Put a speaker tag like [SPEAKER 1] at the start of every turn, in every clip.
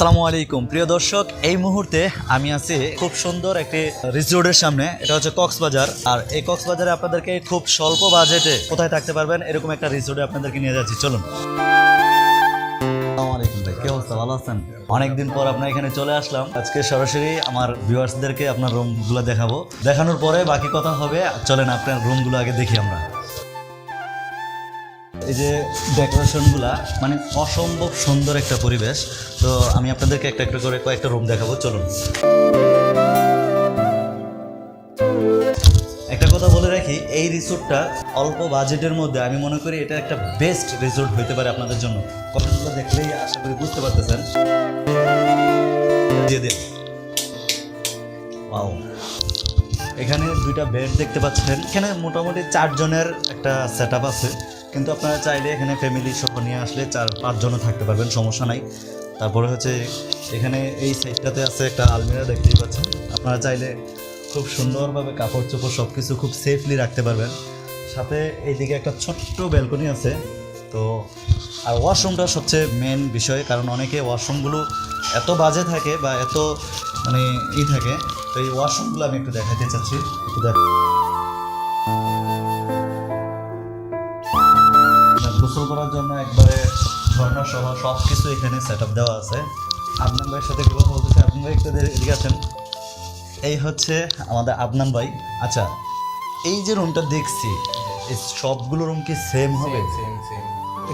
[SPEAKER 1] আসসালামু আলাইকুম। প্রিয় দর্শক, এই মুহূর্তে আমি আছি খুব সুন্দর একটি রিসোর্টের সামনে। এটা হচ্ছে কক্সবাজার। আর এই কক্সবাজারে আপনাদেরকে খুব স্বল্প বাজেটে কোথায় থাকতে পারবেন এরকম একটা রিসোর্টে আপনাদেরকে নিয়ে যাচ্ছি। চলুন। অনেকদিন পর আপনার এখানে চলে আসলাম। আজকে সরাসরি আমার ভিউয়ার্সদেরকে আপনার রুমগুলো দেখাবো। দেখানোর পরে বাকি কথা হবে। চলেন আপনার রুমগুলো আগে দেখি আমরা। এই যে ডেকোরেশনগুলা মানে অসম্ভব সুন্দর একটা পরিবেশ। তো আমি আপনাদেরকে একটা একটা করে কয়েকটা রুম দেখাবো, চলুন। একটা কথা বলে রাখি, এই রিসোর্টটা অল্প বাজেটের মধ্যে, আমি মনে করি এটা একটা বেস্ট রিসোর্ট হতে পারে আপনাদের জন্য। কমেন্টগুলো দেখলেই আশা করি বুঝতে পারতেছেন। দিয়ে দিন। এখানে দুইটা বেড দেখতে পাচ্ছেন। এখানে মোটামুটি চারজনের একটা সেট আছে। কিন্তু আপনারা চাইলে এখানে ফ্যামিলি সহ নিয়ে আসলে চার, পাঁচজনও থাকতে পারবেন, সমস্যা নাই। তারপরে হচ্ছে এখানে এই সাইডটাতে আছে একটা আলমিরা, দেখতেই পাচ্ছেন। আপনারা চাইলে খুব সুন্দরভাবে কাপড় চোপড় সব কিছু খুব সেফলি রাখতে পারবেন। সাথে এইদিকে একটা ছোট্ট ব্যালকনি আছে। তো, আর ওয়াশরুমটা সবচেয়ে মেন বিষয়, কারণ অনেকে ওয়াশরুমগুলো এত বাজে থাকে বা এত মানে ই থাকে। তো এই ওয়াশরুমগুলো আমি একটু দেখাতে চাচ্ছি। একটু দেখ গোসল করার জন্য একবারে ঝর্ণা সহ সব কিছু এখানে সেট আপ দেওয়া আছে। আদনান ভাইয়ের সাথে কথা বলতেছি। আদনান ভাই একটু এদিকে আছেন এই হচ্ছে আমাদের আদনান ভাই। আচ্ছা এই যে রুমটা দেখছি এই সবগুলো রুম কি সেম হবে?
[SPEAKER 2] সেম সেম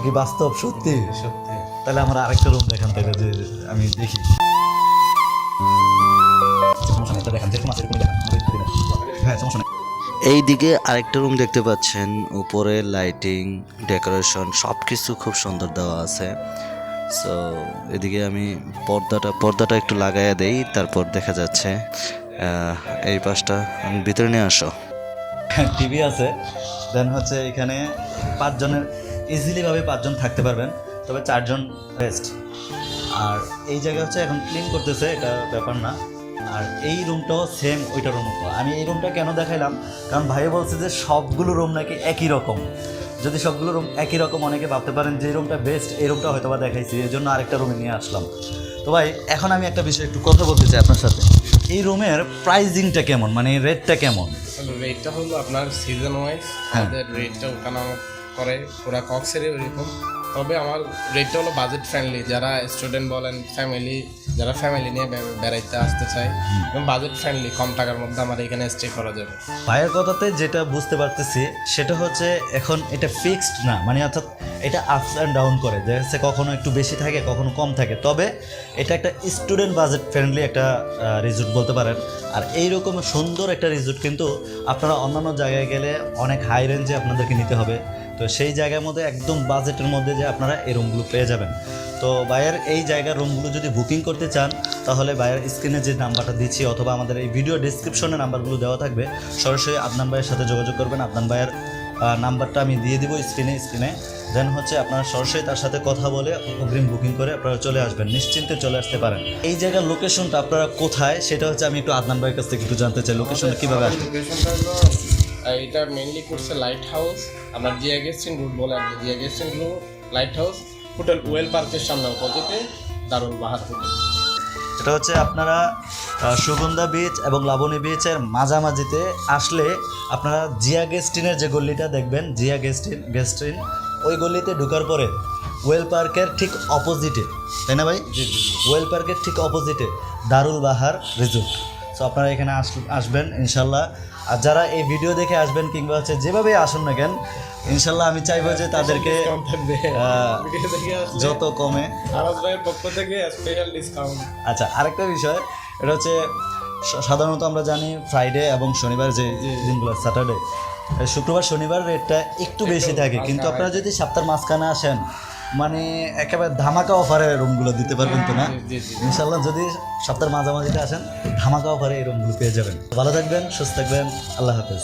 [SPEAKER 1] কি বাস্তব? সত্যি?
[SPEAKER 2] সত্যি।
[SPEAKER 1] তাহলে আমার আরেকটা রুম দেখান তাহলে যে আমি দেখি।
[SPEAKER 3] এই দিকে আরেকটা রুম দেখতে পাচ্ছেন। উপরে লাইটিং ডেকোরেশন সব কিছু খুব সুন্দর দেওয়া আছে। সো এদিকে আমি পর্দাটা পর্দাটা একটু লাগাইয়া দেই, তারপর দেখা যাচ্ছে। এই পাশটা ভিতরে নিয়ে আসো।
[SPEAKER 1] টিভি আছে। দেন হচ্ছে এখানে পাঁচজনের ইজিলিভাবে পাঁচজন থাকতে পারবেন, তবে চারজন বেস্ট আর এই জায়গা হচ্ছে এখন ক্লিন করতেছে, এটা ব্যাপার না। আর এই রুমটাও সেম ওইটা রুম আমি এই রুমটা কেন দেখাইলাম? কারণ ভাই বলছে যে সবগুলো রুম নাকি একই রকম। যদি সবগুলো রুম একই রকম অনেকে ভাবতে পারেন যে রুমটা বেস্ট এই রুমটা হয়তো বা দেখাইছি এই জন্য আরেকটা রুমে নিয়ে আসলাম। তো ভাই এখন আমি একটা বিষয় একটু কথা বলতে চাই আপনার সাথে। এই রুমের প্রাইজিংটা কেমন? মানে রেটটা কেমন?
[SPEAKER 2] রেটটা হলো আপনার সিজন ওয়াইজ
[SPEAKER 1] হ্যাঁ।
[SPEAKER 2] আমাদের রেটটা ওঠানামা করে পুরা কক্সেরই ওইরকম তবে আমার রেটটা হলো বাজেট ফ্রেন্ডলি যারা স্টুডেন্ট বলেন ফ্যামিলি যারা ফ্যামিলি নিয়ে বেড়াইতে আসতে চায় এবং বাজেট ফ্রেন্ডলি কম টাকার মধ্যে আমার এখানে স্টে করা যাবে।
[SPEAKER 1] ভাইয়ের কথাতে যেটা বুঝতে পারতেছি, সেটা হচ্ছে এখন এটা ফিক্সড না মানে অর্থাৎ এটা আপস অ্যান্ড ডাউন করে। যে হচ্ছে কখনো একটু বেশি থাকে, কখনো কম থাকে। তবে এটা একটা স্টুডেন্ট বাজেট ফ্রেন্ডলি একটা রিসোর্ট বলতে পারেন। আর এইরকম সুন্দর একটা রিসোর্ট কিন্তু আপনারা অন্যান্য জায়গায় গেলে অনেক হাই রেঞ্জে আপনাদেরকে নিতে হবে। তো সেই জায়গার মধ্যে একদম বাজেটের মধ্যে যে আপনারা এই রুমগুলো পেয়ে যাবেন। তো ভাইয়ের এই জায়গার রুমগুলো যদি বুকিং করতে চান, তাহলে ভাইয়ের স্ক্রিনে যে নাম্বারটা দিচ্ছি অথবা আমাদের এই ভিডিও ডিসক্রিপশনে নাম্বারগুলো দেওয়া থাকবে, সরাসরি আদনান ভাইয়ের সাথে যোগাযোগ করবেন। আদনান ভাইয়ের নাম্বারটা আমি দিয়ে দিব স্ক্রিনে স্ক্রিনে দেন হচ্ছে আপনারা সরাসরি তার সাথে কথা বলে অগ্রিম বুকিং করে আপনারা চলে আসবেন, নিশ্চিন্তে চলে আসতে পারেন। এই জায়গার লোকেশনটা আপনারা কোথায়, সেটা হচ্ছে আমি একটু আদনান ভাইয়ের কাছ থেকে একটু জানতে চাই লোকেশনটা কীভাবে আসবে
[SPEAKER 2] এটা মেইনলি করছে লাইট হাউস আপনার জিয়া গেস্টিন রুট বলে আর জিয়া গেস্টিন রুট লাইট হাউস হোটেল ওয়েল পার্কের সামনে অপোজিটে দারুল বাহার হোটেল
[SPEAKER 1] এটা হচ্ছে আপনারা সুগন্ধা বিচ এবং লাবণী বিচের মাঝামাঝিতে আসলে আপনারা জিয়া গেস্টিনের যে গল্লিটা দেখবেন জিয়া গেস্টিন গেস্টিন ওই গল্লিতে ঢুকার পরে ওয়েল পার্কের ঠিক অপোজিটে তাই না ভাই? ওয়েল পার্কের ঠিক অপোজিটে দারুল বাহার রিজোর্ট সো আপনারা এখানে আস আসবেন ইনশাল্লাহ। আর যারা এই ভিডিও দেখে আসবেন কিংবা হচ্ছে যেভাবে আসুন না কেন ইনশাল্লাহ আমি চাইব যে তাদেরকে যত কমে।
[SPEAKER 2] পক্ষ থেকে স্পেশাল ডিসকাউন্ট
[SPEAKER 1] আচ্ছা আরেকটা বিষয় এটা হচ্ছে সাধারণত আমরা জানি ফ্রাইডে এবং শনিবার যে দিনগুলো স্যাটারডে শুক্রবার শনিবার রেটটা একটু বেশি থাকে। কিন্তু আপনারা যদি সপ্তাহের মাঝখানে আসেন মানে একেবারে ধামাকা অফারে রুমগুলো দিতে পারবেন তো না? ইনশাল্লাহ যদি সপ্তাহের মাঝামাঝিতে আসেন ধামাকা অফারে এই রুমগুলো পেয়ে যাবেন। ভালো থাকবেন সুস্থ থাকবেন আল্লাহ হাফেজ।